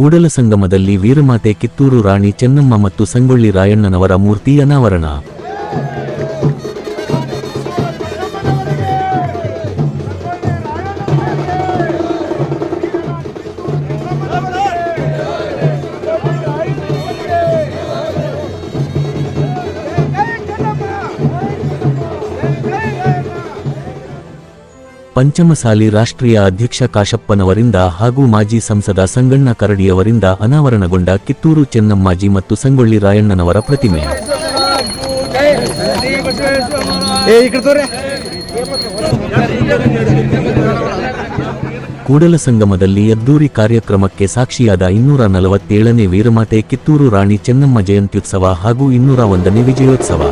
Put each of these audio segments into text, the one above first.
ಕೂಡಲ ಸಂಗಮದಲ್ಲಿ ವೀರಮಾತೆ ಕಿತ್ತೂರು ರಾಣಿ ಚೆನ್ನಮ್ಮ ಮತ್ತು ಸಂಗೊಳ್ಳಿ ರಾಯಣ್ಣನವರ ಮೂರ್ತಿ ಅನಾವರಣ. ಪಂಚಮಸಾಲಿ ರಾಷ್ಟ್ರೀಯ ಅಧ್ಯಕ್ಷ ಕಾಶಪ್ಪನವರಿಂದ ಹಾಗೂ ಮಾಜಿ ಸಂಸದ ಸಂಗಣ್ಣ ಕರಡಿಯವರಿಂದ ಅನಾವರಣಗೊಂಡ ಕಿತ್ತೂರು ಚೆನ್ನಮ್ಮಾಜಿ ಮತ್ತು ಸಂಗೊಳ್ಳಿ ರಾಯಣ್ಣನವರ ಪ್ರತಿಮೆ. ಕೂಡಲ ಸಂಗಮದಲ್ಲಿ ಅದ್ದೂರಿ ಕಾರ್ಯಕ್ರಮಕ್ಕೆ ಸಾಕ್ಷಿಯಾದ ಇನ್ನೂರ ನಲವತ್ತೇಳನೇ ವೀರಮಾತೆ ಕಿತ್ತೂರು ರಾಣಿ ಚೆನ್ನಮ್ಮ ಜಯಂತ್ಯುತ್ಸವ ಹಾಗೂ ಇನ್ನೂರ ಒಂದನೇ ವಿಜಯೋತ್ಸವ.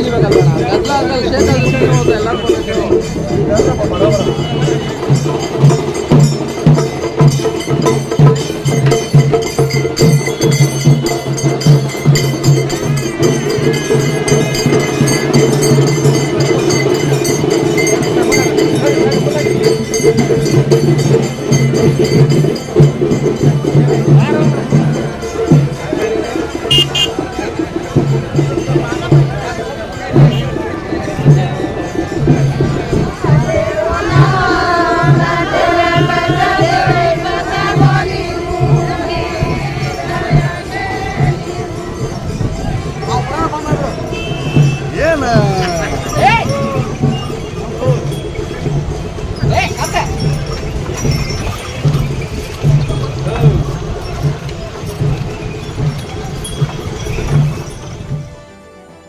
ತೆಗಿಬೇಕಲ್ಲ ಗದ್ದಲ ಆದ್ಮೇಲೆ ಶೇಕ್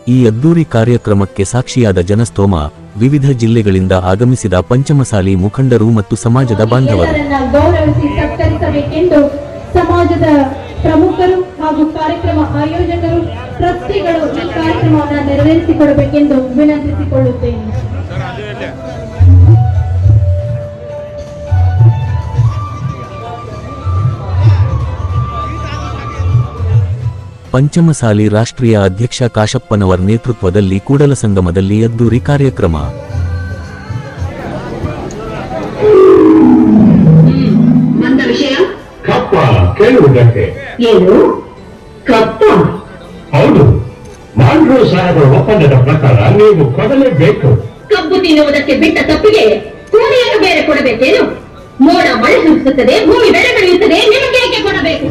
ಈ ಅದ್ದೂರಿ ಕಾರ್ಯಕ್ರಮಕ್ಕೆ ಸಾಕ್ಷಿಯಾದ ಜನಸ್ತೋಮ ವಿವಿಧ ಜಿಲ್ಲೆಗಳಿಂದ ಆಗಮಿಸಿದ ಪಂಚಮಸಾಲಿ ಮುಖಂಡರು ಮತ್ತು ಸಮಾಜದ ಬಾಂಧವರು. ಸಮಾಜದ ಪ್ರಮುಖರು ಹಾಗೂ ಕಾರ್ಯಕ್ರಮ ಆಯೋಜಕರು, ಟ್ರಸ್ಟಿಗಳು ಈ ಕಾರ್ಯಕ್ರಮವನ್ನು ನೆರವೇರಿಸಿಕೊಡಬೇಕೆಂದು ವಿನಂತಿಸಿಕೊಳ್ಳುತ್ತೇನೆ. ಪಂಚಮಸಾಲಿ ರಾಷ್ಟ್ರೀಯ ಅಧ್ಯಕ್ಷ ಕಾಶಪ್ಪನವರ್ ನೇತೃತ್ವದಲ್ಲಿ ಕೂಡಲ ಸಂಗಮದಲ್ಲಿ ಅದ್ದೂರಿ ಕಾರ್ಯಕ್ರಮ. ಬಂದ ವಿಷಯ? ಕಪ್ಪ ಕೇಳುವುದಕ್ಕೆ ಏನು? ಕಪ್ಪ? ಹೌದು ಮಾಂಡ್ರು ಸಾಹೇಬರ ಒಪ್ಪಂದದ ಪ್ರಕಾರ ನೀವು ಕೊಡಲೇಬೇಕು ಕಬ್ಬು ತಿನ್ನುವುದಕ್ಕೆ ಬಿಟ್ಟ ತಪ್ಪಿಗೆ ಕೂಲಿಯನ್ನು ಬೇರೆ ಕೊಡಬೇಕೇನು? ಮೋಡ ಮಳೆ ಸುರಿಸುತ್ತದೆ ಭೂಮಿ ಬೆಳೆ ಬೆಳೆಯುತ್ತದೆ ನಿಮಗೆ ಏಕೆ ಕೊಡಬೇಕು?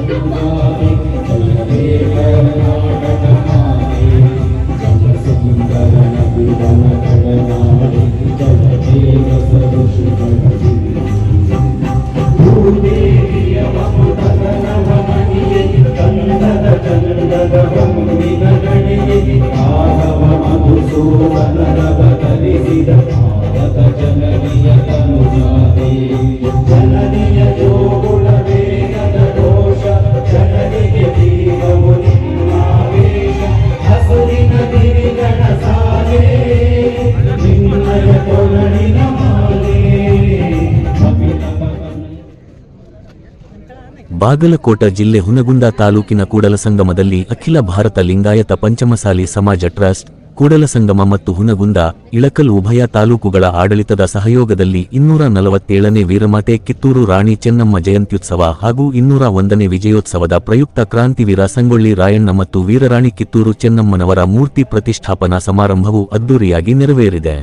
ಬಾಗಲಕೋಟ ಜಿಲ್ಲೆ ಹುನಗುಂದ ತಾಲೂಕಿನ ಕೂಡಲಸಂಗಮದಲ್ಲಿ ಅಖಿಲ ಭಾರತ ಲಿಂಗಾಯತ ಪಂಚಮಸಾಲಿ ಸಮಾಜ ಟ್ರಸ್ಟ್ ಕೂಡಲಸಂಗಮ ಮತ್ತು ಹುನಗುಂದ, ಇಳಕಲ್ ಉಭಯ ತಾಲೂಕುಗಳ ಆಡಳಿತದ ಸಹಯೋಗದಲ್ಲಿ ಇನ್ನೂರ ನಲವತ್ತೇಳನೇ ವೀರಮಾತೆ ಕಿತ್ತೂರು ರಾಣಿ ಚೆನ್ನಮ್ಮ ಜಯಂತ್ಯುತ್ಸವ ಹಾಗೂ ಇನ್ನೂರ ಒಂದನೇ ವಿಜಯೋತ್ಸವದ ಪ್ರಯುಕ್ತ ಕ್ರಾಂತಿವೀರ ಸಂಗೊಳ್ಳಿ ರಾಯಣ್ಣ ಮತ್ತು ವೀರರಾಣಿ ಕಿತ್ತೂರು ಚೆನ್ನಮ್ಮನವರ ಮೂರ್ತಿ ಪ್ರತಿಷ್ಠಾಪನಾ ಸಮಾರಂಭವು ಅದ್ದೂರಿಯಾಗಿ ನೆರವೇರಿದೆ.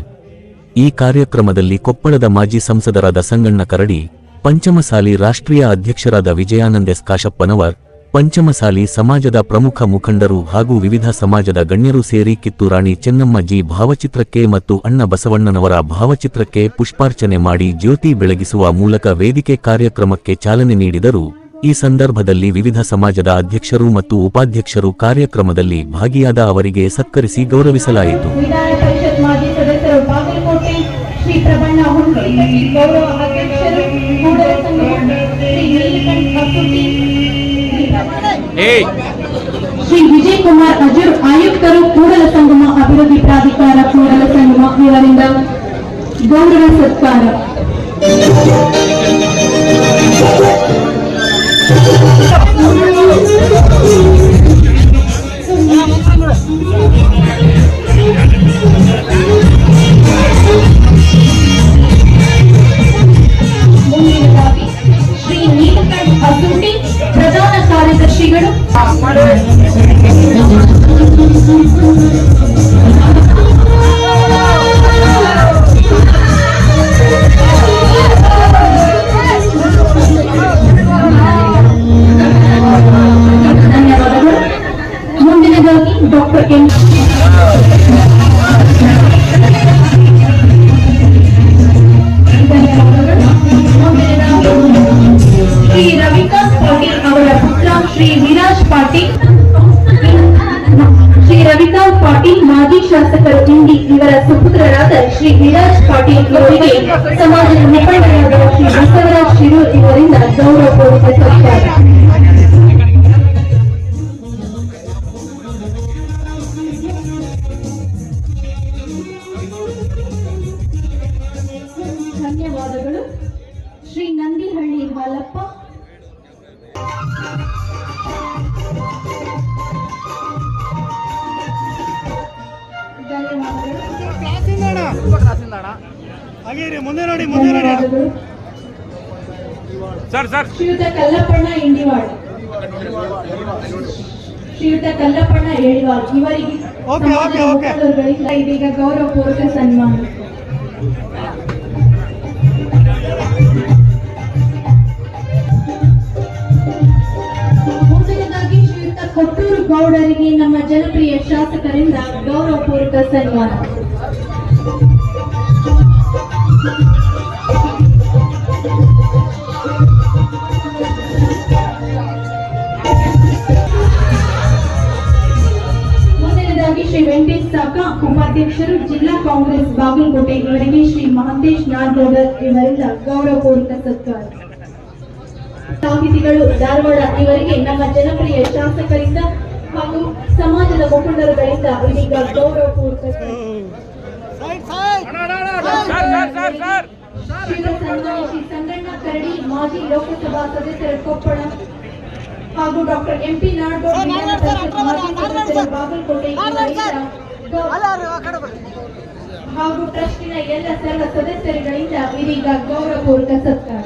ಈ ಕಾರ್ಯಕ್ರಮದಲ್ಲಿ ಕೊಪ್ಪಳದ ಮಾಜಿ ಸಂಸದರಾದ ಸಂಗಣ್ಣ ಕರಡಿ ಪಂಚಮಸಾಲಿ ರಾಷ್ಟ್ರೀಯ ಅಧ್ಯಕ್ಷರಾದ ವಿಜಯಾನಂದ ಎಸ್ ಕಾಶಪ್ಪನವರ್, ಪಂಚಮಸಾಲಿ ಸಮಾಜದ ಪ್ರಮುಖ ಮುಖಂಡರು ಹಾಗೂ ವಿವಿಧ ಸಮಾಜದ ಗಣ್ಯರು ಸೇರಿ ಕಿತ್ತೂರಾಣಿ ಚೆನ್ನಮ್ಮ ಜಿ ಭಾವಚಿತ್ರಕ್ಕೆ ಮತ್ತು ಅಣ್ಣ ಬಸವಣ್ಣನವರ ಭಾವಚಿತ್ರಕ್ಕೆ ಪುಷ್ಪಾರ್ಚನೆ ಮಾಡಿ ಜ್ಯೋತಿ ಬೆಳಗಿಸುವ ಮೂಲಕ ವೇದಿಕೆ ಕಾರ್ಯಕ್ರಮಕ್ಕೆ ಚಾಲನೆ ನೀಡಿದರು. ಈ ಸಂದರ್ಭದಲ್ಲಿ ವಿವಿಧ ಸಮಾಜದ ಅಧ್ಯಕ್ಷರು ಮತ್ತು ಉಪಾಧ್ಯಕ್ಷರು ಕಾರ್ಯಕ್ರಮದಲ್ಲಿ ಭಾಗಿಯಾದ ಅವರಿಗೆ ಸತ್ಕರಿಸಿ ಗೌರವಿಸಲಾಯಿತು. ವಿಧಾನ ಪರಿಷತ್ ಮಾಜಿ ಸದಸ್ಯರು ಬಾಗಲಕೋಟೆ ಶ್ರೀ ಗೌರವ ಶ್ರೀ ವಿಜಯ್ ಕುಮಾರ್ ಅಜುರ್ ಆಯುಕ್ತರು ಕೂಡಲ ಸಂಗಮ ಅಭಿವೃದ್ಧಿ ಪ್ರಾಧಿಕಾರ ಕೂಡಲ ಸಂಗಮ ಇವರಿಂದ ಗೌರವ ಸತ್ಕಾರ আমাদের ಶ್ರೀ ವಿರಾಜ್ ಪಾಟೀಲ್ ಅವರಿಗೆ ಸಮಾಜದ ಮುಖಂಡರಾದ ಶ್ರೀ ಬಸವರಾಜ್ ಶಿರೂರ್ ಇವರಿಂದ ಗೌರವಪೂರ್ವಕ ಸತ್ಕಾರ ಧನ್ಯವಾದಗಳು. ಶ್ರೀ ನಂದಿಹಳ್ಳಿ ಹಾಲಪ್ಪ. Sir sir. ಶ್ರೀಯುತ ಕಲ್ಲಪ್ಪಣ್ಣ ಶ್ರೀಯುತ ಕಲ್ಲಪ್ಪಣ್ಣ ಇವರಿಗೆ ಇದೀಗ ಗೌರವಪೂರ್ವಕ ಸನ್ಮಾನ. ಮುಂದಿನದಾಗಿ ಶ್ರೀಯುತ ಕೊಟ್ಟೂರು ಗೌಡರಿಗೆ ನಮ್ಮ ಜನಪ್ರಿಯ ಶಾಸಕರಿಂದ ಗೌರವಪೂರ್ವಕ ಸನ್ಮಾನ. ಶ್ರೀ ವೆಂಕಟೇಶ್ ಸಾಕ ಉಪಾಧ್ಯಕ್ಷರು ಜಿಲ್ಲಾ ಕಾಂಗ್ರೆಸ್ ಬಾಗಲಕೋಟೆ ಇವರಿಗೆ ಶ್ರೀ ಮಹಂತೇಶ್ ನಾಡಗೌಡರ್ ಇವರಿಂದ ಗೌರವಪೂರ್ವಕ ಸತ್ಕಾರ. ಸಾಹಿತಿಗಳು ಧಾರವಾಡ ಇವರಿಗೆ ನಮ್ಮ ಜನಪ್ರಿಯ ಶಾಸಕರಿಂದ ಹಾಗೂ ಸಮಾಜದ ಮುಖಂಡರುಗಳಿಂದ ಇದೀಗ ಗೌರವಪೂರ್ವಕ ಸರ್ ಶ್ರೀ ಸಂಗಣ್ಣ ಕರಡಿ ಮಾಜಿ ಲೋಕಸಭಾ ಸದಸ್ಯರ ಕೊಪ್ಪಳ ಹಾಗೂ ಡಾಕ್ಟರ್ ಎಂಪಿ ನಾಡಗೌಡ ಬಾಗಲಕೋಟೆ ಹಾಗೂ ಟ್ರಸ್ಟಿನ ಎಲ್ಲ ಸರ್ವ ಸದಸ್ಯರುಗಳಿಂದ ಇದೀಗ ಗೌರವಪೂರ್ವಕ ಸತ್ಕಾರ.